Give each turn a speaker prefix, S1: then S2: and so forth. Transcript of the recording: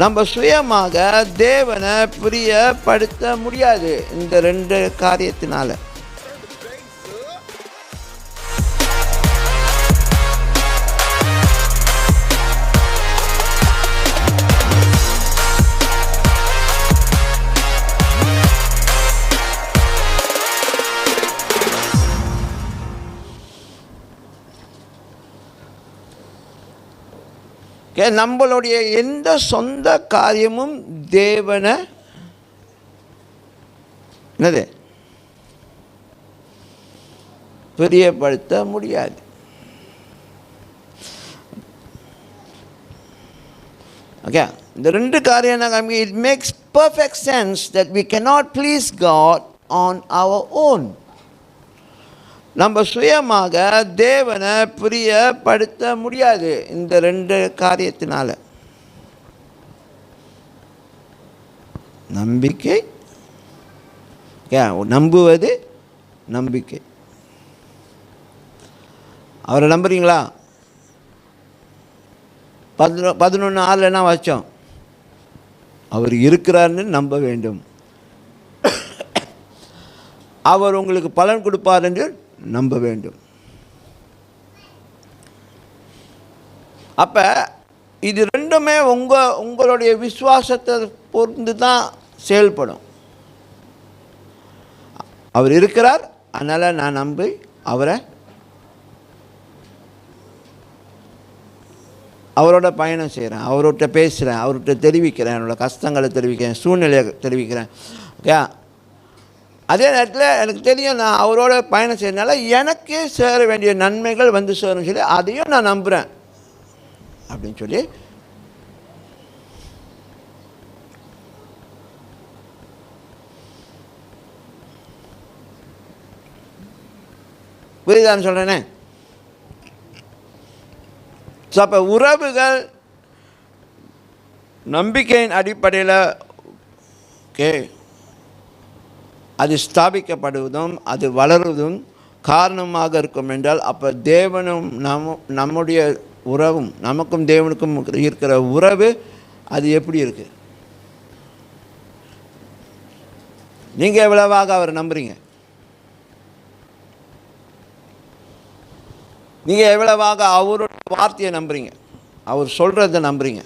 S1: நம்ம சுயமாக தேவனை பிரியப்படுத்த முடியாது இந்த ரெண்டு காரியத்தினால. நம்மளுடைய எந்த சொந்த காரியமும் தேவனை என்னது? பிரியப்படுத்த முடியாது. ஓகே இந்த ரெண்டு காரியம் நாங்கள் it makes perfect sense that we cannot please God on our own நம்ம சுயமாக தேவனை பிரியப்படுத்த முடியாது இந்த ரெண்டு காரியத்தினால். நம்பிக்கை. நம்புவது நம்பிக்கை. அவரை நம்புறீங்களா? பதினொ பதினொன்று ஆறில் என்ன வச்சோம் அவர் இருக்கிறார்னு நம்ப வேண்டும். அவர் உங்களுக்கு பலன் கொடுப்பார் என்று நம்ப வேண்டும். அப்போ இது ரெண்டுமே உங்கள் உங்களுடைய விசுவாசத்தை பொருந்து தான் செயல்படும். அவர் இருக்கிறார் அதனால் நான் நம்பி அவரை அவரோட பயணம் செய்கிறேன் அவர்கிட்ட பேசுகிறேன் அவர்கிட்ட தெரிவிக்கிறேன் என்னோடய கஷ்டங்களை தெரிவிக்கிறேன் சூழ்நிலையை தெரிவிக்கிறேன். ஓகே அதே நேரத்தில் எனக்கு தெரியும் நான் அவரோட பயணம் செய்யறதுனால எனக்கே சேர வேண்டிய நன்மைகள் வந்து சேரும். சொல்லி அதையும் நான் நம்புகிறேன் அப்படின்னு சொல்லி புரியுதான்னு சொல்கிறேனே ஸோ அப்போ உறவுகள் நம்பிக்கையின் அடிப்படையில் ஓகே அது ஸ்தாபிக்கப்படுவதும் அது வளருவதும் காரணமாக இருக்கும் என்றால் அப்போ தேவனும் நம் நம்முடைய உறவும் நமக்கும் தேவனுக்கும் இருக்கிற உறவு அது எப்படி இருக்குது நீங்கள் எவ்வளவாக அவரை நம்புறீங்க? நீங்கள் எவ்வளவாக அவரோட வார்த்தையை நம்புறீங்க? அவர் சொல்கிறத நம்புகிறீங்க